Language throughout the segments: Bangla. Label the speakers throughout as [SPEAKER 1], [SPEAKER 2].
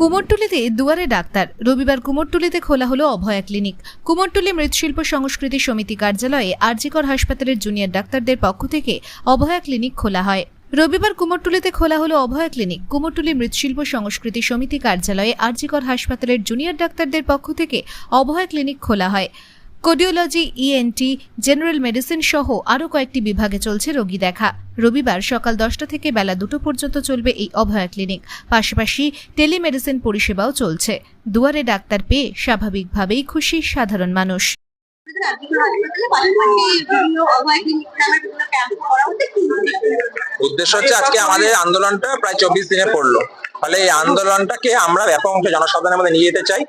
[SPEAKER 1] কুমোরটুলিতে দুয়ারে ডাক্তার। রবিবার কুমোরটুলিতে খোলা হলো অভয়া ক্লিনিক। কুমোরটুলি মৃৎশিল্প সংস্কৃতি সমিতি কার্যালয়ে আরজিকর হাসপাতালের জুনিয়র ডাক্তারদের পক্ষ থেকে অভয়া ক্লিনিক খোলা হয়। রবিবার কুমোরটুলিতে খোলা হলো অভয়া ক্লিনিক। কুমোরটুলি মৃৎশিল্প সংস্কৃতি সমিতি কার্যালয়ে আরজিকর হাসপাতালের জুনিয়র ডাক্তারদের পক্ষ থেকে অভয়া ক্লিনিক খোলা হয়। কোডিওলজি ইএনটি জেনারেল মেডিসিন সহ আরও কয়েকটি বিভাগে চলছে রোগী দেখা। রবিবার সকাল দশটা থেকে বেলা দুটো পর্যন্ত চলবে এই অভয়া ক্লিনিক। পাশাপাশি টেলিমেডিসিন পরিষেবাও চলছে। দুয়ারে ডাক্তার পেয়ে স্বাভাবিকভাবেই খুশি সাধারণ মানুষ।
[SPEAKER 2] উদ্দেশ্য হচ্ছে আজকে আমাদের আন্দোলনটা প্রায় চব্বিশ দিনে পড়ল। ফলে এই আন্দোলনটাকে আমরা ব্যাপক অংশে জনসাধারণের মধ্যে নিয়ে যেতে চাই।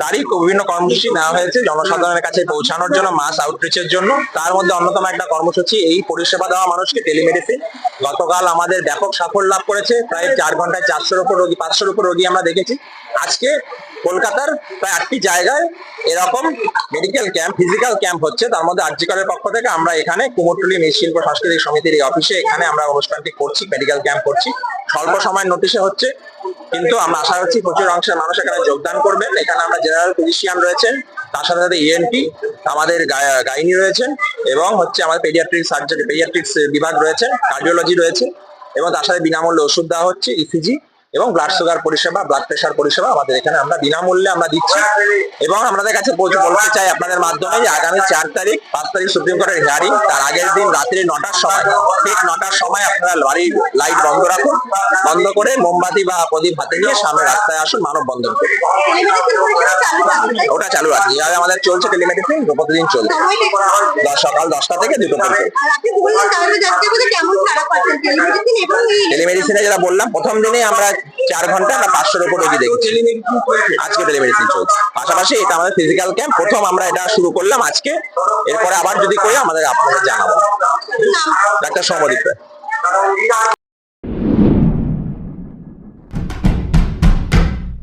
[SPEAKER 2] তারই বিভিন্ন কর্মসূচি নেওয়া হয়েছে জনসাধারণের কাছে পৌঁছানোর জন্য মাস আউটরিচের জন্য। তার মধ্যে অন্যতম একটা কর্মসূচি, এই পরিষেবা দেওয়া মানুষকে টেলিমেডিসিন গতকাল আমাদের ব্যাপক সাফল্য লাভ করেছে। প্রায় চার ঘন্টায় চারশোর উপর রোগী, পাঁচশোর উপর রোগী আমরা দেখেছি। আজকে কলকাতার প্রায় আটটি জায়গায় এরকম মেডিকেল ক্যাম্প ফিজিক্যাল ক্যাম্প হচ্ছে। তার মধ্যে আর্যিকরের পক্ষ থেকে আমরা এখানে কুমোরটুলি মৃৎশিল্প সাংস্কৃতিক সমিতির এই অফিসে এখানে আমরা অনুষ্ঠানটি করছি মেডিকেল ক্যাম্প করছি। স্বল্প সময়ের নোটিশে হচ্ছে, কিন্তু আমরা আশা করছি প্রচুর অংশের মানুষ এখানে যোগদান করবেন। এখানে আমরা জেনারেল ফিজিশিয়ান রয়েছেন, তার সাথে সাথে ইএনটি আমাদের গা- গাইনি রয়েছেন এবং হচ্ছে আমাদের পেডিয়াট্রিক সার্জারি পেডিয়াট্রিক্স বিভাগ রয়েছে কার্ডিওলজি রয়েছে এবং তার সাথে বিনামূল্যে ওষুধ দেওয়া হচ্ছে ইসিজি এবং ব্লাড সুগার পরিষেবা ব্লাড প্রেশার পরিষেবা আমাদের এখানে আমরা বিনামূল্যে আমরা দিচ্ছি। এবং আপনাদের কাছে বল- বলতে চাই আপনাদের মাধ্যমে যে আগামী চার তারিখ, পাঁচ তারিখ সুপ্রিম কোর্টের হিয়ারিং তার আগের দিন রাত্রি নটার সময়। ঠিক নটার সময় আপনারা বাড়ির লাইট বন্ধ রাখুন, বন্ধ করে মোমবাতি বা প্রদীপ হাতে নিয়ে সামনে রাস্তায় আসুন মানব বন্ধন ওটা চালু আছে। যেভাবে আমাদের চলছে টেলিমেডিসিন, প্রতিদিন চলছে। সকাল দশটা থেকে দুটো পর্যন্ত। টেলিমেডিসিনে যেটা বললাম প্রথম দিনে আমরা চার ঘণ্টা আমরা পাঁচশোর উপর রোগী দেখেছি। আজকে টেলিমেডিসিন চলছে। পাশাপাশি এটা আমাদের ফিজিক্যাল ক্যাম্প প্রথম আমরা এটা শুরু করলাম আজকে। এরপরে আবার যদি করি আমাদের আপনাদের জানাব। ডাক্তার সমদীপ।